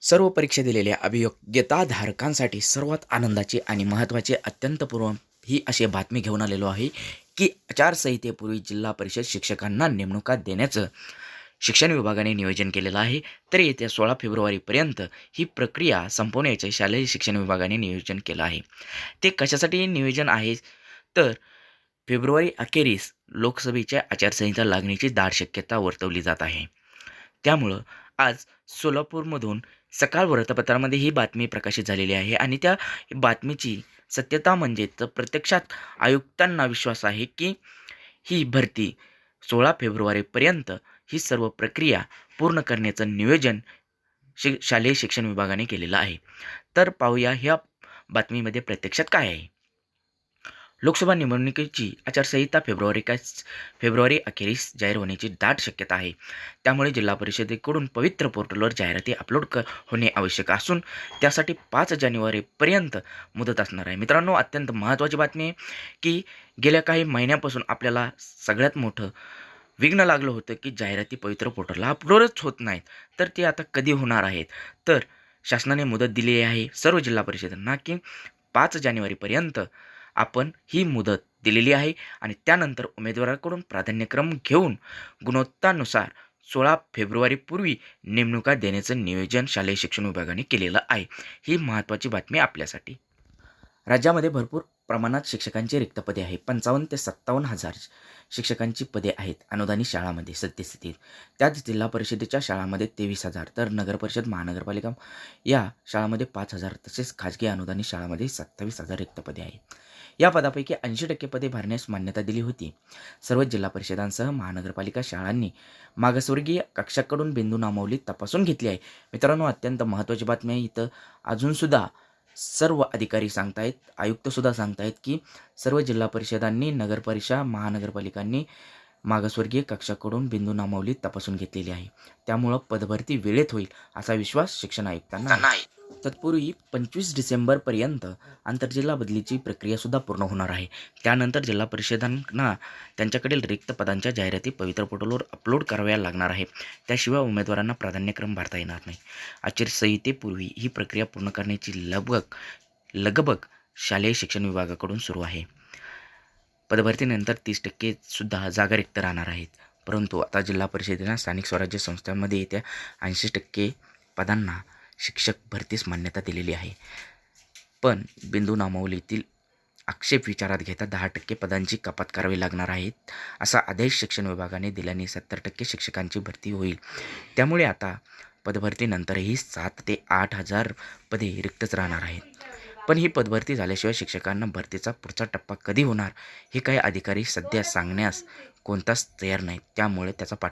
सर्व परीक्षा दिलेल्या अभियोग्यताधारकांसाठी सर्वात आनंदाची आणि महत्त्वाची अत्यंत पूर्व ही अशी बातमी घेऊन आलेलो आहे की आचारसंहितेपूर्वी जिल्हा परिषद शिक्षकांना नेमणुका देण्याचं शिक्षण विभागाने नियोजन केलेलं आहे. तर येत्या सोळा फेब्रुवारीपर्यंत ही प्रक्रिया संपवण्याचे शालेय शिक्षण विभागाने नियोजन केलं आहे. ते कशासाठी नियोजन आहे? तर फेब्रुवारी अखेरीस लोकसभेच्या आचारसंहिता लागण्याची दाट शक्यता वर्तवली जात आहे. त्यामुळं आज सोलापूरमधून सकाळ वृत्तपत्रामध्ये ही बातमी प्रकाशित झालेली आहे आणि त्या बातमीची सत्यता म्हणजे प्रत्यक्षात आयुक्तांना विश्वास आहे की ही भरती सोळा फेब्रुवारीपर्यंत ही सर्व प्रक्रिया पूर्ण करण्याचं नियोजन शि शालेय शिक्षण विभागाने केलेलं आहे. तर पाहूया ह्या बातमीमध्ये प्रत्यक्षात काय आहे. लोकसभा निवडणुकीची आचारसंहिता फेब्रुवारी काय फेब्रुवारी अखेरीस जाहीर होण्याची दाट शक्यता आहे. त्यामुळे जिल्हा परिषदेकडून पवित्र पोर्टलवर जाहिराती अपलोड क होणे आवश्यक असून त्यासाठी पाच जानेवारीपर्यंत मुदत असणार आहे. मित्रांनो अत्यंत महत्त्वाची बातमी आहे की गेल्या काही महिन्यापासून आपल्याला सगळ्यात मोठं विघ्न लागलं होतं की जाहिराती पवित्र पोर्टलला अपलोडच होत नाहीत. तर ते आता कधी होणार आहेत? तर शासनाने मुदत दिली आहे सर्व जिल्हा परिषदांना की पाच जानेवारीपर्यंत आपण ही मुदत दिलेली आहे आणि त्यानंतर उमेदवाराकडून प्राधान्यक्रम घेऊन गुणवत्तानुसार सोळा फेब्रुवारीपूर्वी नेमणुका देण्याचं नियोजन शालेय शिक्षण विभागाने केलेलं आहे. ही महत्त्वाची बातमी आपल्यासाठी. राज्यामध्ये भरपूर प्रमाणात शिक्षकांची रिक्त पदे आहे पंचावन्न ते सत्तावन्न हजार शिक्षकांची पदे आहेत अनुदानित शाळामध्ये सद्यस्थितीत. त्याच जिल्हा परिषदेच्या शाळांमध्ये तेवीस हजार तर नगरपरिषद महानगरपालिका या शाळांमध्ये पाच हजार तसेच खाजगी अनुदानित शाळांमध्ये सत्तावीस हजार रिक्त पदे आहेत. या पदापैकी ऐंशी टक्के पदे भरण्यास मान्यता दिली होती. सर्व जिल्हा परिषदांसह महानगरपालिका शाळांनी मागासवर्गीय कक्षाकडून बिंदू नामवली तपासून घेतली आहे. मित्रांनो अत्यंत महत्त्वाची बातमी आहे. इथं अजूनसुद्धा सर्व अधिकारी सांगतायत आयुक्तसुद्धा सांगतायत की सर्व जिल्हा परिषदांनी नगरपरिषद महानगरपालिकांनी मागासवर्गीय कक्षाकडून बिंदू नामावली तपासून घेतलेली आहे. त्यामुळं पदभरती वेळेत होईल असा विश्वास शिक्षण आयुक्तांना आहे. तत्पूर्वी पंचवीस डिसेंबरपर्यंत आंतरजिल्हा बदलीची प्रक्रियासुद्धा पूर्ण होणार आहे. त्यानंतर जिल्हा परिषदांना त्यांच्याकडील रिक्त पदांच्या जाहिराती पवित्र पोर्टलवर अपलोड कराव्या लागणार आहे त्याशिवाय उमेदवारांना प्राधान्यक्रम भरता येणार नाही. आचारसंहितेपूर्वी ही प्रक्रिया पूर्ण करण्याची लगबग लगबग शालेय शिक्षण विभागाकडून सुरू आहे. पदभरतीनंतर तीस टक्के सुद्धा जागा रिक्त राहणार आहेत. परंतु आता जिल्हा परिषदेला स्थानिक स्वराज्य संस्थांमध्ये येत्या ऐंशी टक्के पदांना शिक्षक भरतीस मान्यता दिलेली आहे. पण बिंदू नामावलीतील आक्षेप विचारात घेता दहा टक्के पदांची कपात करावी लागणार आहेत असा आदेश शिक्षण विभागाने दिल्याने सत्तर टक्के शिक्षकांची भरती होईल. त्यामुळे आता पदभरतीनंतरही सात ते आठ हजार पदे रिक्तच राहणार आहेत. पण ही पदभरती झाल्याशिवाय शिक्षकांना भरतीचा पुढचा टप्पा कधी होणार हे काही अधिकारी सध्या सांगण्यास कोणताच तयार नाहीत. त्यामुळे त्याचा पाठ